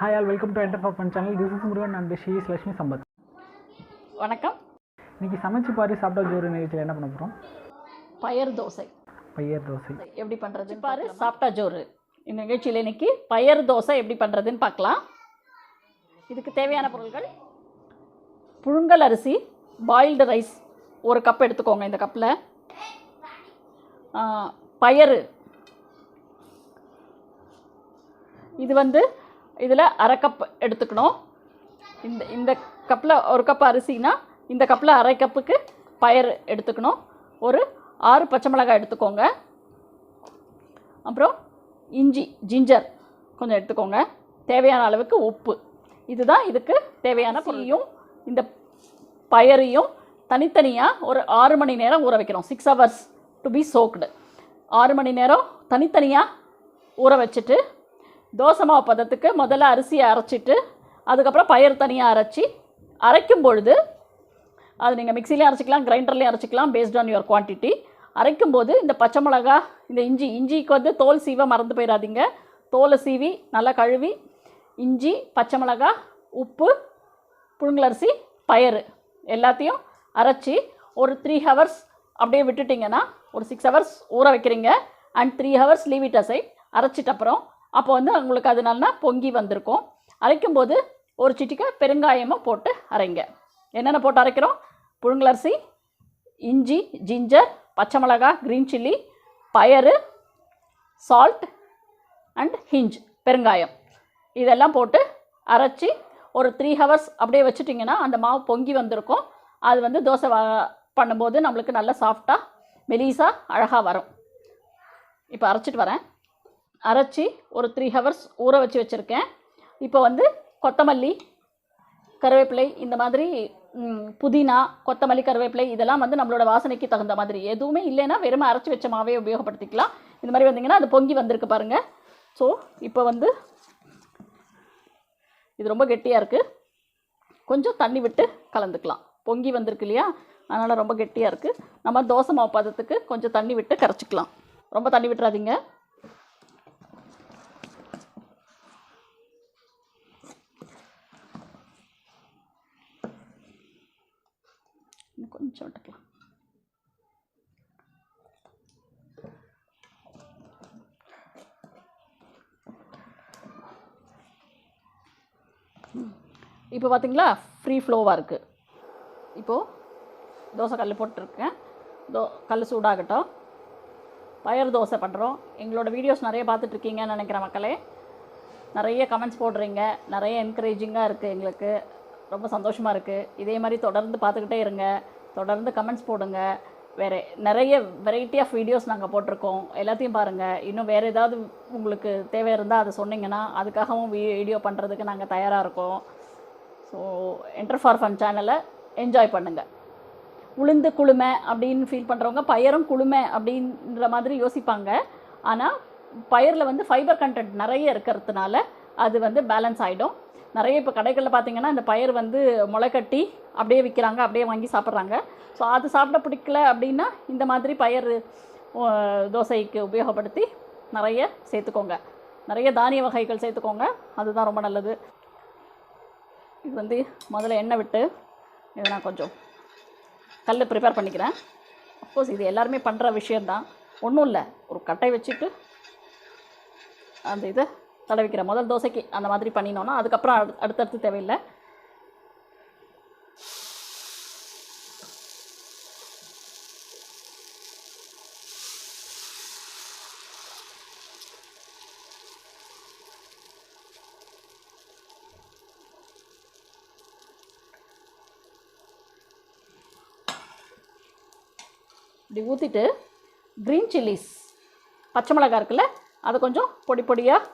Hi all welcome to enter for channel this is Murugan and she is Lakshmi Sampath வணக்கம். இன்னைக்கு சமைச்சு பாரு சாப்பிட்டா ஜோறு நிகழ்ச்சியில் என்ன பண்ண போகிறோம் பயறு தோசை. பையர் தோசை. எப்படி பண்ணுறது பாரு சாப்பிட்டா ஜோறு இந்த நிகழ்ச்சியில் இன்னைக்கு பயறு தோசை எப்படி பண்ணுறதுன்னு பார்க்கலாம். இதுக்கு தேவையான பொருட்கள் புழுங்கல் அரிசி பாயில்டு ரைஸ் ஒரு கப் எடுத்துக்கோங்க இந்த கப்பில் பயறு. இது வந்து இதில் அரை கப் எடுத்துக்கணும். இந்த இந்த கப்பில் ஒரு கப் அரிசினா இந்த கப்பில் அரை கப்புக்கு பயறு எடுத்துக்கணும். ஒரு ஆறு பச்சை மிளகாய் எடுத்துக்கோங்க. அப்புறம் இஞ்சி ஜிஞ்சர் கொஞ்சம் எடுத்துக்கோங்க. தேவையான அளவுக்கு உப்பு. இதுதான் இதுக்கு தேவையான பொருளையும் இந்த பயரையும் தனித்தனியாக ஒரு ஆறு மணி நேரம் ஊற வைக்கிறோம் six hours to be soaked ஆறு மணி நேரம் தனித்தனியாக ஊற வச்சுட்டு தோசை மாவு பதத்துக்கு முதல்ல அரிசியை அரைச்சிட்டு அதுக்கப்புறம் பயிர் தனியாக அரைச்சி அரைக்கும் பொழுது அது நீங்கள் மிக்சிலையும் அரைச்சிக்கலாம் கிரைண்டர்லேயும் அரைச்சிக்கலாம் பேஸ்ட் ஆன் யுவர் குவான்டிட்டி அரைக்கும்போது இந்த பச்சை மிளகா இந்த இஞ்சி இஞ்சிக்கு வந்து தோல் சீவை மறந்து போயிடாதீங்க தோலை சீவி நல்லா கழுவி இஞ்சி பச்சை மிளகா உப்பு புழுங்கலரிசி பயிர் எல்லாத்தையும் அரைச்சி ஒரு த்ரீ ஹவர்ஸ் அப்படியே விட்டுட்டிங்கன்னா ஒரு சிக்ஸ் ஹவர்ஸ் ஊற வைக்கிறீங்க. And three hours leave it aside அரைச்சிட்ட அப்புறம் அப்போ வந்து உங்களுக்கு அது நல்லா பொங்கி வந்திருக்கும். அரைக்கும்போது ஒரு சிட்டிக்கை பெருங்காயமாக போட்டு அரைங்க. என்னென்ன போட்டு அரைக்கிறோம்? புழுங்கலரிசி இஞ்சி ஜிஞ்சர் பச்சை மிளகா க்ரீன் சில்லி பயறு சால்ட் அண்ட் ஹிஞ்ச் பெருங்காயம். இதெல்லாம் போட்டு அரைச்சி ஒரு த்ரீ ஹவர்ஸ் அப்படியே வச்சுட்டிங்கன்னா அந்த மாவு பொங்கி வந்திருக்கும். அது வந்து தோசை வ- பண்ணும்போது நம்மளுக்கு நல்லா சாஃப்டாக மெலீஸாக அழகாக வரும். இப்போ அரைச்சிட்டு வரேன். அரைச்சி ஒரு த்ரீ ஹவர்ஸ் ஊற வச்சு வச்சுருக்கேன். இப்போ வந்து கொத்தமல்லி கருவேப்பிலை இந்த மாதிரி புதினா கொத்தமல்லி கருவேப்பிலை இதெல்லாம் வந்து நம்மளோட வாசனைக்கு தகுந்த மாதிரி. எதுவுமே இல்லைன்னா வெறும் அரைச்சி வச்ச மாவே உபயோகப்படுத்திக்கலாம். இந்த மாதிரி வந்தீங்கன்னா அது பொங்கி வந்திருக்கு பாருங்கள் ஸோ இப்போ வந்து இது ரொம்ப கெட்டியாக இருக்குது கொஞ்சம் தண்ணி விட்டு கலந்துக்கலாம். பொங்கி வந்திருக்கு இல்லையா? அதனால் ரொம்ப கெட்டியாக இருக்குது நம்ம தோசை மாவு பதத்துக்கு கொஞ்சம் தண்ணி விட்டு கரைச்சிக்கலாம். ரொம்ப தண்ணி விட்டுறாதீங்க இன்னும் கொஞ்சம் விட்டுக்கலாம் இப்போ பார்த்தீங்களா? ஃப்ரீ ஃப்ளோவாக இருக்குது இப்போது தோசை கல் போட்டுருக்கேன். தோ கல் சூடாகட்டும். பயர் தோசை பண்ணுறோம் எங்களோட வீடியோஸ் நிறைய பார்த்துட்ருக்கீங்கன்னு நினைக்கிற மக்களே. நிறைய கமெண்ட்ஸ் போடுறீங்க. நிறைய என்கரேஜிங்காக இருக்குது எங்களுக்கு. ரொம்ப சந்தோஷமாக இருக்குது இதே மாதிரி தொடர்ந்து பார்த்துக்கிட்டே இருங்க. தொடர்ந்து கமெண்ட்ஸ் போடுங்க. வேறு நிறைய வெரைட்டி ஆஃப் வீடியோஸ் நாங்கள் போட்டிருக்கோம். எல்லாத்தையும் பாருங்கள் இன்னும் வேறு ஏதாவது உங்களுக்கு தேவை இருந்தால் அதை சொன்னீங்கன்னா அதுக்காகவும் வீடியோ பண்ணுறதுக்கு நாங்கள் தயாராக இருக்கோம். ஸோ என்டர் ஃபார் ஃபன் சேனலை என்ஜாய் பண்ணுங்கள் உளுந்து குளுமை அப்படின்னு ஃபீல் பண்ணுறவங்க பயரும் குளுமை அப்படின்ற மாதிரி யோசிப்பாங்க. ஆனால் பயிரில் வந்து ஃபைபர் கண்டென்ட் நிறைய இருக்கிறதுனால அது வந்து பேலன்ஸ் ஆகிடும் நிறைய இப்போ கடைகளில் பார்த்தீங்கன்னா இந்த பயிர் வந்து முளைக்கட்டி அப்படியே விற்கிறாங்க அப்படியே வாங்கி சாப்பிட்றாங்க. ஸோ அது சாப்பிட பிடிக்கல அப்படின்னா இந்த மாதிரி பயிர் தோசைக்கு உபயோகப்படுத்தி நிறைய சேர்த்துக்கோங்க. நிறைய தானிய வகைகள் சேர்த்துக்கோங்க அதுதான் ரொம்ப நல்லது. இது வந்து முதல்ல எண்ணெய் விட்டு இதை நான் கொஞ்சம் கல் ப்ரிப்பேர் பண்ணிக்கிறேன். அஃப்கோர்ஸ் இது எல்லாருமே பண்ணுற விஷயந்தான் ஒன்றும் இல்லை. ஒரு கட்டை வச்சுட்டு அந்த இதை தடவிக்கிறேன் முதல் தோசைக்கு அந்த மாதிரி பண்ணினோன்னா அதுக்கப்புறம் அடு அடுத்தடுத்து தேவையில்லை. இப்படி ஊற்றிட்டு க்ரீன் சில்லிஸ் பச்சை மிளகா இருக்குல்ல அதை கொஞ்சம் பொடி பொடியாக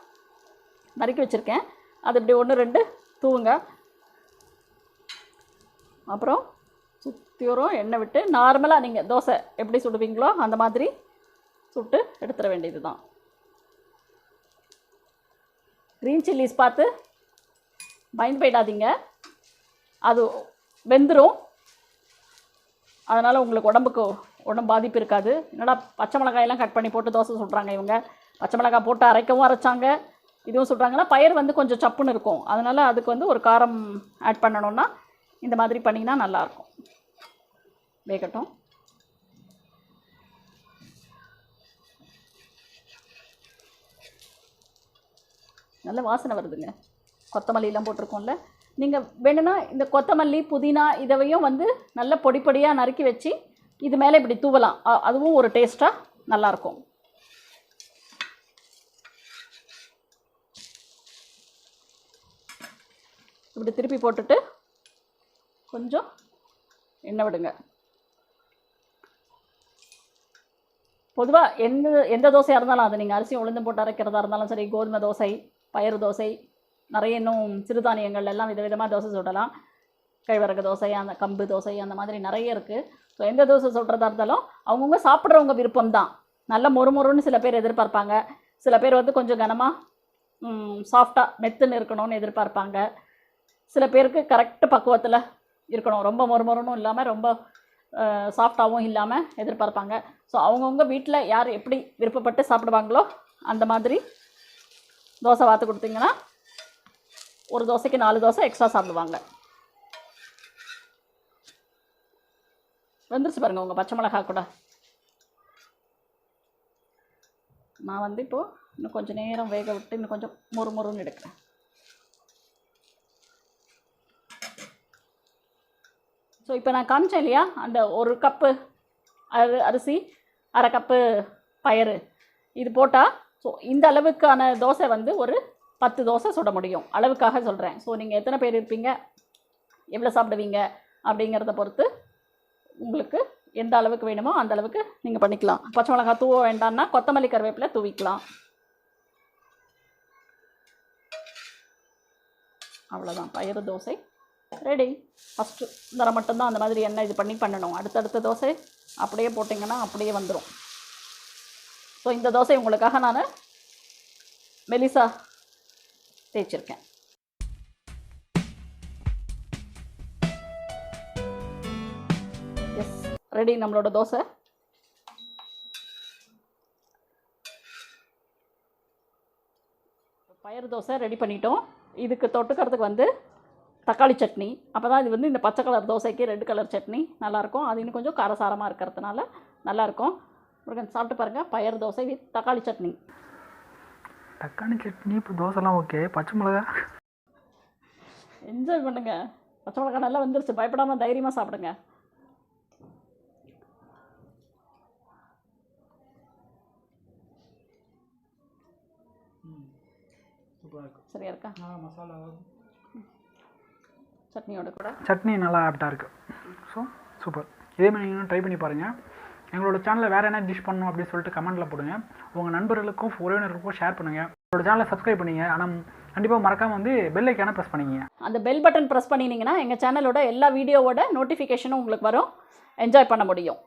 நறுக்கி வச்சுருக்கேன். அது இப்படி ஒன்று ரெண்டு தூவுங்க. அப்புறம் சுற்றியோரம் எண்ணெய் விட்டு நார்மலாக நீங்கள் தோசை எப்படி சுடுவீங்களோ அந்த மாதிரி சுட்டு எடுத்துட வேண்டியது தான் க்ரீன் சில்லிஸ் பார்த்து பயந்து போயிடாதீங்க அது வெந்துடும் அதனால் உங்களுக்கு உடம்புக்கு ஒன்றும் பாதிப்பு இருக்காது. என்னடா பச்சை மிளகாயெல்லாம் கட் பண்ணி போட்டு தோசை சுடுறாங்க இவங்க. பச்சை மிளகாய் போட்டு அரைக்கவும் அரைச்சாங்க. இதுவும் சொல்கிறாங்கன்னா பயிர் வந்து கொஞ்சம் சப்புன்னு இருக்கும். அதனால் அதுக்கு வந்து ஒரு காரம் ஆட் பண்ணணும்னா இந்த மாதிரி பண்ணிங்கன்னா நல்லாயிருக்கும். வேகட்டும். நல்ல வாசனை வருதுங்க. கொத்தமல்லிலாம் போட்டிருக்கோம்ல. நீங்கள் வேணும்னா இந்த கொத்தமல்லி புதினா இதவையும் வந்து நல்ல பொடி பொடியாக நறுக்கி வச்சு இது மேலே இப்படி தூவலாம். அதுவும் ஒரு டேஸ்ட்டாக நல்லாயிருக்கும். இப்படி திருப்பி போட்டுட்டு கொஞ்சம் எண்ணெய் விடுங்க. பொதுவாக எந்த எந்த தோசையாக இருந்தாலும் அது நீங்கள் அரிசி உளுந்து போட்டு அரைக்கிறதா இருந்தாலும் சரி கோதுமை தோசை பயிறு தோசை நிறைய இன்னும் சிறுதானியங்கள் எல்லாம் விதவிதமாக தோசை சுடலாம். கைவரகு தோசை அந்த கம்பு தோசை அந்த மாதிரி நிறைய இருக்குது ஸோ எந்த தோசை சுடுறதா இருந்தாலும் அவங்கவுங்க சாப்பிட்றவங்க விருப்பம் தான். நல்ல மொறுமொறுன்னு சில பேர் எதிர்பார்ப்பாங்க. சில பேர் வந்து கொஞ்சம் கனமாக சாஃப்டாக மெத்துன்னு இருக்கணும்னு எதிர்பார்ப்பாங்க. சில பேருக்கு கரெக்ட் பக்குவத்தில் இருக்கணும். ரொம்ப மொறுமொறுன்னும் இல்லாமல் ரொம்ப சாஃப்டாகவும் இல்லாமல் எதிர்பார்ப்பாங்க. ஸோ அவங்கவுங்க வீட்டில் யார் எப்படி விருப்பப்பட்டு சாப்பிடுவாங்களோ அந்த மாதிரி தோசை வாத்து கொடுத்தீங்கன்னா ஒரு தோசைக்கு நாலு தோசை எக்ஸ்ட்ரா சாப்பிடுவாங்க. வந்துருச்சு பாருங்கள் உங்கள் பச்சை மிளகா கூட. நான் வந்து இப்போது இன்னும் கொஞ்சம் நேரம் வேக விட்டு இன்னும் கொஞ்சம் மொறு மொறுன்னு எடுக்கிறேன். இப்போ நான் காமிச்சேன் இல்லையா? அந்த ஒரு கப்பு அரி அரிசி அரை கப்பு பயிறு. இது போட்டால் ஸோ இந்த அளவுக்கான தோசை வந்து ஒரு பத்து தோசை சுட முடியும். அளவுக்காக சொல்கிறேன் ஸோ நீங்கள் எத்தனை பேர் இருப்பீங்க? எவ்வளோ சாப்பிடுவீங்க? அப்படிங்கிறத பொறுத்து உங்களுக்கு எந்த அளவுக்கு வேணுமோ அந்த அளவுக்கு நீங்கள் பண்ணிக்கலாம். பச்சை மிளகாய் தூவ வேண்டாம்னா கொத்தமல்லி கருவேப்பிலை தூவிக்கலாம். அவ்வளோதான் பயிறு தோசை. ரெடி ஃபஸ்ட்டு தர மட்டும்தான் அந்த மாதிரி எண்ணெய் இது பண்ணி பண்ணணும். அடுத்தடுத்த தோசை அப்படியே போட்டிங்கன்னா அப்படியே வந்துடும் ஸோ இந்த தோசை உங்களுக்காக நான் மெலிசா தேய்ச்சிருக்கேன். எஸ் ரெடி நம்மளோட தோசை. பயறு தோசை ரெடி பண்ணிட்டோம். இதுக்கு தொட்டுக்கிறதுக்கு வந்து தக்காளி சட்னி. அப்போ தான் இது வந்து இந்த பச்சை கலர் தோசைக்கு ரெட் கலர் சட்னி நல்லாயிருக்கும் அது இன்னும் கொஞ்சம் காரசாரமாக இருக்கிறதுனால நல்லாயிருக்கும் முருகன் சாப்பிட்டு பாருங்கள் பயிறு தோசை வித் தக்காளி சட்னி. தக்காளி சட்னி இப்போ தோசைலாம் ஓகே. பச்சை மிளகா. என்ஜாய் பண்ணுங்க. பச்சை மிளகாய் நல்லா வந்துருச்சு. பயப்படாமல் தைரியமாக சாப்பிடுங்க. சரியா இருக்கா? மசாலா. சட்னியோட கூட. சட்னி நல்லா ஆப்டாக இருக்குது ஸோ சூப்பர் இதே மாதிரி நீங்களும் ட்ரை பண்ணி பாருங்கள் எங்களோட சேனலில் வேறு என்ன டிஷ் பண்ணணும் அப்படின்னு சொல்லிட்டு கமெண்ட்டில் போடுங்க. உங்கள் நண்பர்களுக்கும் உறவினருக்கும் ஷேர் பண்ணுங்கள் உங்களோட சேனலை சப்ஸ்கிரைப் பண்ணுங்க. ஆனால் கண்டிப்பாக மறக்காமல் வந்து பெல் ஐக்கான ப்ரெஸ் பண்ணிங்க. அந்த பெல் பட்டன் ப்ரெஸ் பண்ணினீங்கன்னா எங்கள் சேனலோட எல்லா வீடியோவோட நோட்டிஃபிகேஷனும் உங்களுக்கு வரும். என்ஜாய் பண்ண முடியும்.